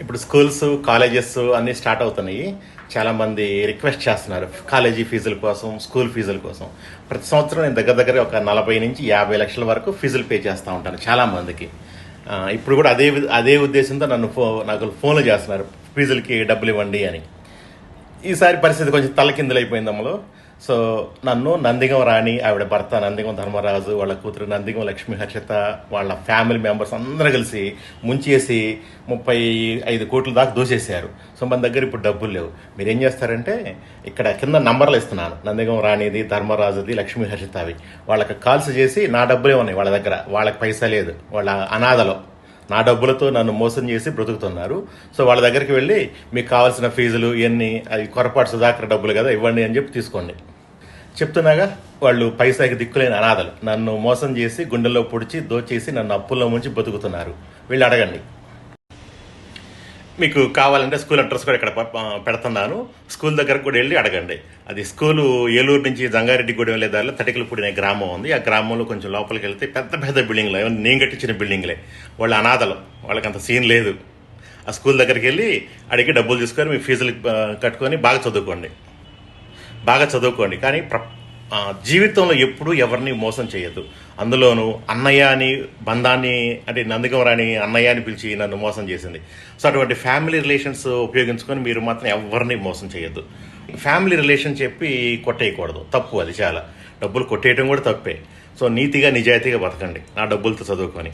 ఇప్పుడు schools colleges అన్నీ start అవుతున్నాయి. చాలామంది రిక్వెస్ట్ చేస్తున్నారు. కాలేజీ ఫీజుల కోసం స్కూల్ ఫీజుల కోసం. ప్రతి సంవత్సరం నేను దగ్గర దగ్గర ఒక నలభై నుంచి యాభై లక్షల వరకు ఫీజులు పే చేస్తూ ఉంటాను చాలామందికి ఇప్పుడు కూడా అదే వి- అదే ఉద్దేశంతో నన్ను ఫో నాకు ఫోన్లు చేస్తున్నారు. ఫీజులకి డబ్బులు ఇవ్వండి అని. ఈసారి పరిస్థితి కొంచెం తలకిందులైపోయింది అమ్మలో సో నన్ను నందిగం రాణి ఆవిడ భర్త నందిగం ధర్మరాజు వాళ్ళ కూతురు నందిగం లక్ష్మీ హర్షిత వాళ్ళ ఫ్యామిలీ మెంబర్స్ అందరూ కలిసి ముంచేసి ముప్పై ఐదు కోట్ల దాకా దోసేశారు. సో మన దగ్గర ఇప్పుడు డబ్బులు లేవు. మీరేం చేస్తారంటే ఇక్కడ కింద నంబర్లు ఇస్తున్నాను. నందిగం రాణిది ధర్మరాజుది లక్ష్మీ హర్షితవి. వాళ్ళకి కాల్స్ చేసి నా డబ్బులే ఉన్నాయి వాళ్ళ దగ్గర. వాళ్ళకి పైసా లేదు. వాళ్ళ అనాథలో. నా డబ్బులతో నన్ను మోసం చేసి బ్రతుకుతున్నారు. సో వాళ్ళ దగ్గరికి వెళ్ళి మీకు కావాల్సిన ఫీజులు ఇవన్నీ అవి కొరపాటు సుధాకర్ డబ్బులు కదా ఇవ్వండి అని చెప్పి తీసుకోండి. చెప్తున్నాగా వాళ్ళు పైసాకి దిక్కులేని అనాథలు. నన్ను మోసం చేసి గుండెల్లో పొడిచి దోచేసి నన్ను అప్పుల్లో ముంచి బతుకుతున్నారు. వీళ్ళు అడగండి మీకు కావాలంటే స్కూల్ అడ్రస్ కూడా ఇక్కడ పెడుతున్నాను. స్కూల్ దగ్గరకు కూడా వెళ్ళి అడగండి. అది స్కూలు ఏలూరు నుంచి జంగారెడ్డిగూడెం వెళ్ళే దారిలో తటికలపూడి అనే గ్రామం ఉంది. ఆ గ్రామంలో కొంచెం లోపలికి వెళ్తే పెద్ద పెద్ద బిల్డింగ్లు. ఏమైనా నేను కట్టించిన బిల్డింగ్లే. వాళ్ళ అనాథలు. వాళ్ళకి అంత సీన్ లేదు. ఆ స్కూల్ దగ్గరికి వెళ్ళి అడిగి డబ్బులు తీసుకొని మీ ఫీజులు కట్టుకొని బాగా చదువుకోండి. బాగా చదువుకోండి. కానీ ప్ర జీవితంలో ఎప్పుడూ ఎవరిని మోసం చేయొద్దు. అందులోనూ అన్నయ్య అని బంధాన్ని అంటే నందిగమరాని అన్నయ్య అని పిలిచి నన్ను మోసం చేసింది. సో అటువంటి ఫ్యామిలీ రిలేషన్స్ ఉపయోగించుకొని మీరు మాత్రం ఎవరిని మోసం చేయొద్దు. ఫ్యామిలీ రిలేషన్ చెప్పి కొట్టేయకూడదు. తప్పు అది చాలా. డబ్బులు కొట్టేయడం కూడా తప్పే. సో నీతిగా నిజాయితీగా బతకండి. నా డబ్బులతో చదువుకొని.